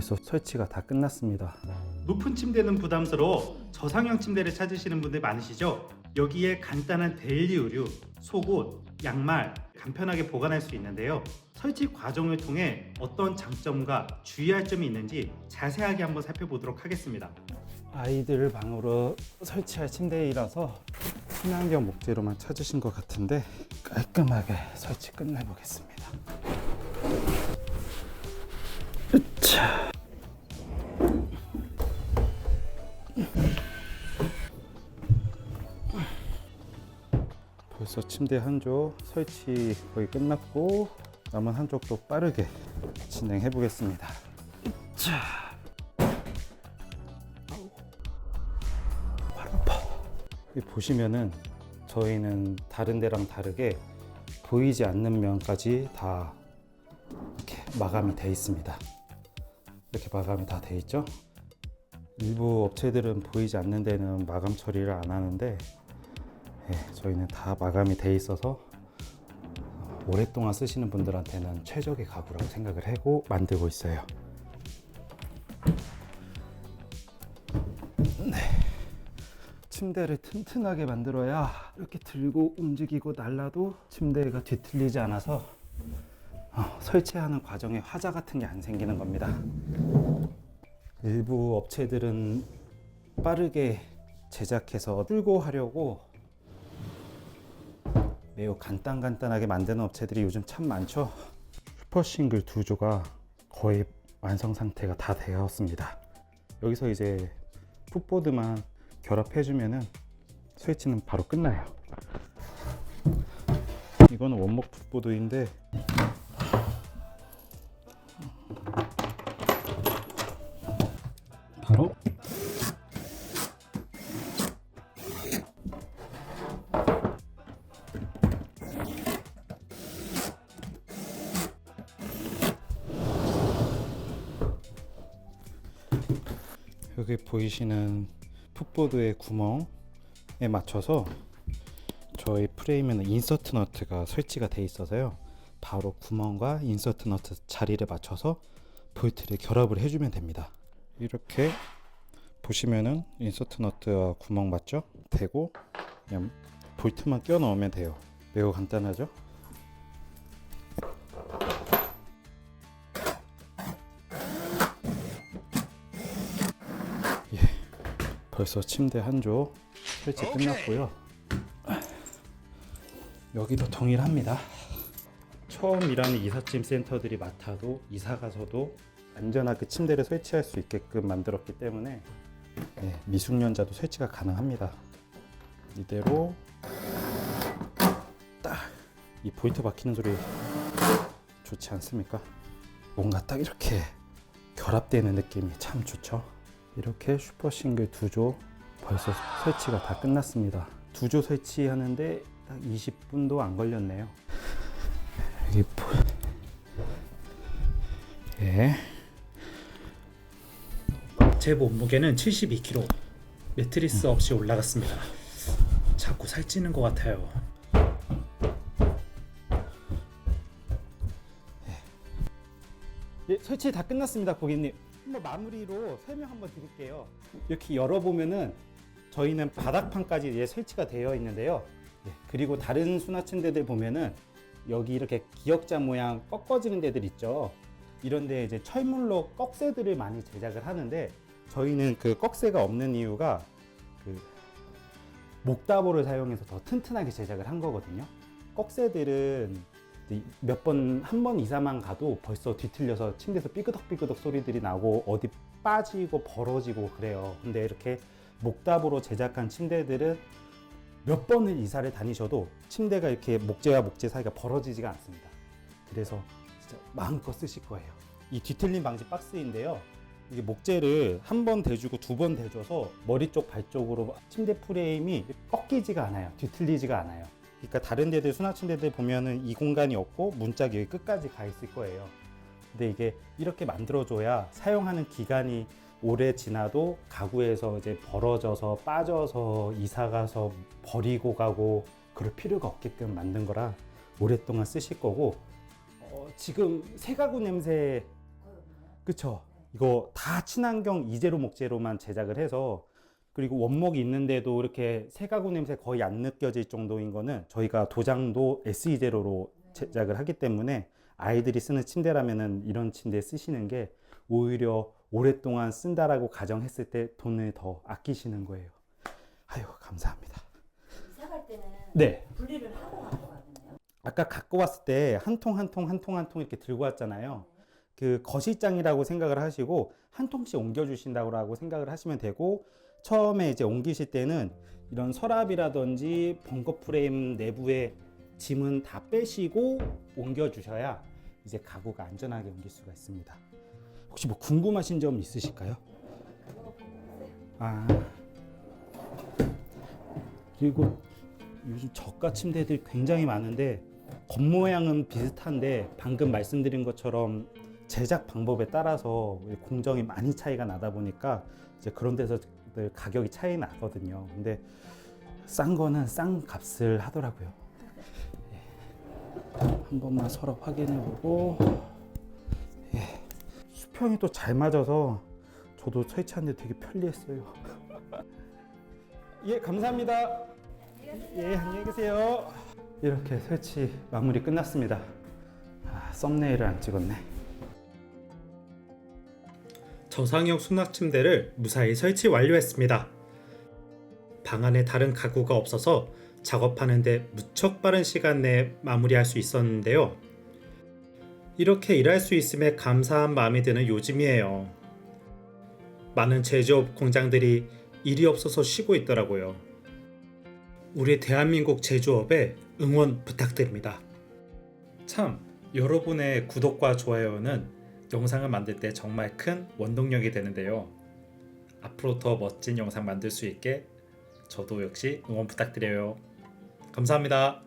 벌써 설치가 다 끝났습니다. 높은 침대는 부담스러워 저상형 침대를 찾으시는 분들 많으시죠? 여기에 간단한 데일리 의류, 속옷, 양말 간편하게 보관할 수 있는데요. 설치 과정을 통해 어떤 장점과 주의할 점이 있는지 자세하게 한번 살펴보도록 하겠습니다. 아이들 방으로 설치할 침대이라서 친환경 목재로만 찾으신 것 같은데 깔끔하게 설치 끝내보겠습니다. 으차. 벌써 침대 한조 설치 거의 끝났고 남은 한 쪽도 빠르게 진행해 보겠습니다. 자. 보시면은 저희는 다른 데랑 다르게 보이지 않는 면까지 다 이렇게 마감이 돼 있습니다. 이렇게 마감이 다 돼 있죠. 일부 업체들은 보이지 않는 데는 마감 처리를 안 하는데 예, 저희는 다 마감이 돼 있어서 오랫동안 쓰시는 분들한테는 최적의 가구라고 생각을 하고 만들고 있어요. 침대를 튼튼하게 만들어야 이렇게 들고 움직이고 날라도 침대가 뒤틀리지 않아서 어, 설치하는 과정에 화자 같은 게 안 생기는 겁니다. 일부 업체들은 빠르게 제작해서 끌고 하려고 매우 간단간단하게 만드는 업체들이 요즘 참 많죠. 슈퍼 싱글 두 조가 거의 완성 상태가 다 되었습니다. 여기서 이제 풋보드만 결합해주면은 스위치는 바로 끝나요. 이거는 원목 풋보드인데 바로 여기 보이시는 풋보드의 구멍에 맞춰서 저희 프레임에는 인서트 너트가 설치가 돼 있어서요. 바로 구멍과 인서트 너트 자리를 맞춰서 볼트를 결합을 해주면 됩니다. 이렇게 보시면은 인서트 너트와 구멍 맞죠? 되고 그냥 볼트만 끼워 넣으면 돼요. 매우 간단하죠? 벌써 침대 한 조 설치 끝났고요. 여기도 동일합니다. 처음 일하는 이삿짐 센터들이 맡아도 이사 가서도 안전하게 침대를 설치할 수 있게끔 만들었기 때문에 네, 미숙년자도 설치가 가능합니다. 이대로 딱 이 볼트 박히는 소리 좋지 않습니까? 뭔가 딱 이렇게 결합되는 느낌이 참 좋죠. 이렇게 슈퍼 싱글 두조 벌써 설치가 다 끝났습니다. 두조 설치하는데 딱 20분도 안 걸렸네요. 여기 보... 예. 제 몸무게는 72kg. 매트리스 없이 올라갔습니다. 자꾸 살찌는 것 같아요. 예, 설치 다 끝났습니다, 고객님. 한번 마무리로 설명 한번 드릴게요. 이렇게 열어보면은 저희는 바닥판까지 이제 설치가 되어 있는데요. 예, 그리고 다른 수납 침대들 보면은 여기 이렇게 기역자 모양 꺾어지는 데들 있죠. 이런데 이제 철물로 꺽쇠들을 많이 제작을 하는데 저희는 그 꺽쇠가 없는 이유가 그 목다보를 사용해서 더 튼튼하게 제작을 한 거거든요. 꺽쇠들은 몇 번, 한 번 이상만 가도 벌써 뒤틀려서 침대에서 삐그덕삐그덕 소리들이 나고 어디 빠지고 벌어지고 그래요. 근데 이렇게 목답으로 제작한 침대들은 몇 번을 이사를 다니셔도 침대가 이렇게 목재와 목재 사이가 벌어지지가 않습니다. 그래서 진짜 마음껏 쓰실 거예요. 이 뒤틀림 방지 박스인데요. 이게 목재를 한 번 대주고 두 번 대줘서 머리 쪽, 발 쪽으로 침대 프레임이 꺾이지가 않아요. 뒤틀리지가 않아요. 그러니까 다른 데들 수납 침대들 보면은 이 공간이 없고 문짝이 여기 끝까지 가 있을 거예요. 근데 이게 이렇게 만들어줘야 사용하는 기간이 오래 지나도 가구에서 이제 벌어져서 빠져서 이사 가서 버리고 가고 그럴 필요가 없게끔 만든 거라 오랫동안 쓰실 거고 어, 지금 새 가구 냄새 그쵸? 이거 다 친환경 이재로 목재로만 제작을 해서 그리고 원목이 있는데도 이렇게 새가구 냄새 거의 안 느껴질 정도인 거는 저희가 도장도 SE 제로로 제작을 하기 때문에 아이들이 쓰는 침대라면은 이런 침대 쓰시는 게 오히려 오랫동안 쓴다라고 가정했을 때 돈을 더 아끼시는 거예요. 아유 감사합니다. 이사 갈 때는 네. 분리를 하고 가는 거거든요. 아까 갖고 왔을 때 한 통 한 통 한 통 한 통 이렇게 들고 왔잖아요. 그 거실장이라고 생각을 하시고 한 통씩 옮겨 주신다고 생각을 하시면 되고 처음에 이제 옮기실 때는 이런 서랍이라든지 벙커 프레임 내부의 짐은 다 빼시고 옮겨 주셔야 이제 가구가 안전하게 옮길 수가 있습니다. 혹시 뭐 궁금하신 점 있으실까요? 아 그리고 요즘 저가 침대들이 굉장히 많은데 겉모양은 비슷한데 방금 말씀드린 것처럼 제작 방법에 따라서 공정이 많이 차이가 나다 보니까 이제 그런 데서 가격이 차이 나거든요. 근데 싼 거는 싼 값을 하더라고요. 예. 한 번만 서랍 확인해 보고 예. 수평이 또 잘 맞아서 저도 설치하는데 되게 편리했어요. 예, 감사합니다. 예, 안녕히 계세요. 이렇게 설치 마무리 끝났습니다. 아, 썸네일을 안 찍었네. 저상형 수납 침대를 무사히 설치 완료했습니다. 방 안에 다른 가구가 없어서 작업하는데 무척 빠른 시간 내에 마무리할 수 있었는데요. 이렇게 일할 수 있음에 감사한 마음이 드는 요즘이에요. 많은 제조업 공장들이 일이 없어서 쉬고 있더라고요. 우리 대한민국 제조업에 응원 부탁드립니다. 참, 여러분의 구독과 좋아요는 영상을 만들 때 정말 큰 원동력이 되는데요. 앞으로 더 멋진 영상 만들 수 있게 저도 역시 응원 부탁드려요. 감사합니다.